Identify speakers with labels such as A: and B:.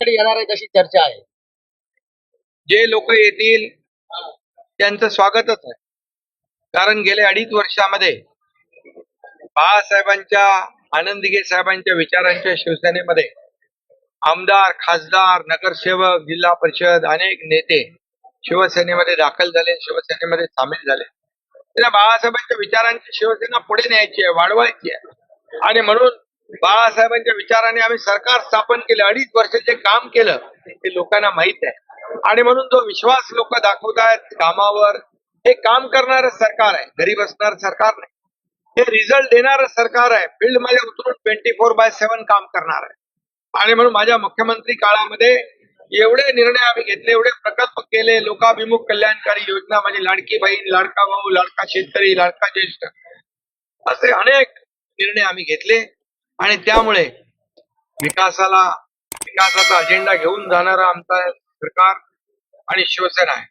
A: तुमच्याकडे येणार आहेत अशी चर्चा आहे.
B: जे लोक येतील त्यांचं स्वागतच आहे. कारण गेल्या अडीच वर्षामध्ये बाळासाहेबांच्या आनंदगे साहेबांच्या विचारांच्या शिवसेनेमध्ये आमदार खासदार नगरसेवक जिल्हा परिषद अनेक नेते शिवसेनेमध्ये दाखल झाले शिवसेनेमध्ये सामील झाले. त्या बाळासाहेबांच्या विचारांची शिवसेना पुढे न्यायची आहे वाढवायची आहे. आणि म्हणून बाळासाहेबांच्या विचाराने आम्ही सरकार स्थापन केलं अडीच वर्ष जे काम केलं ते लोकांना माहीत आहे. आणि म्हणून जो विश्वास लोक दाखवत आहेत कामावर हे काम करणारं सरकार आहे. घरी बसणार सरकार नाही. हे रिझल्ट देणारं सरकार आहे. फील्डमध्ये उतरून ट्वेंटी फोर बाय सेव्हन काम करणार आहे. आणि म्हणून माझ्या मुख्यमंत्री काळामध्ये एवढे निर्णय आम्ही घेतले एवढे प्रकल्प केले लोकाभिमुख कल्याणकारी योजना म्हणजे लाडकी बहीण लाडका भाऊ लाडका शेतकरी लाडका ज्येष्ठ असे अनेक निर्णय आम्ही घेतले. आणि त्यामुळे विकासाला विकासाचा अजेंडा घेऊन जाणारा आमचा सरकार आणि शिवसेना आहे.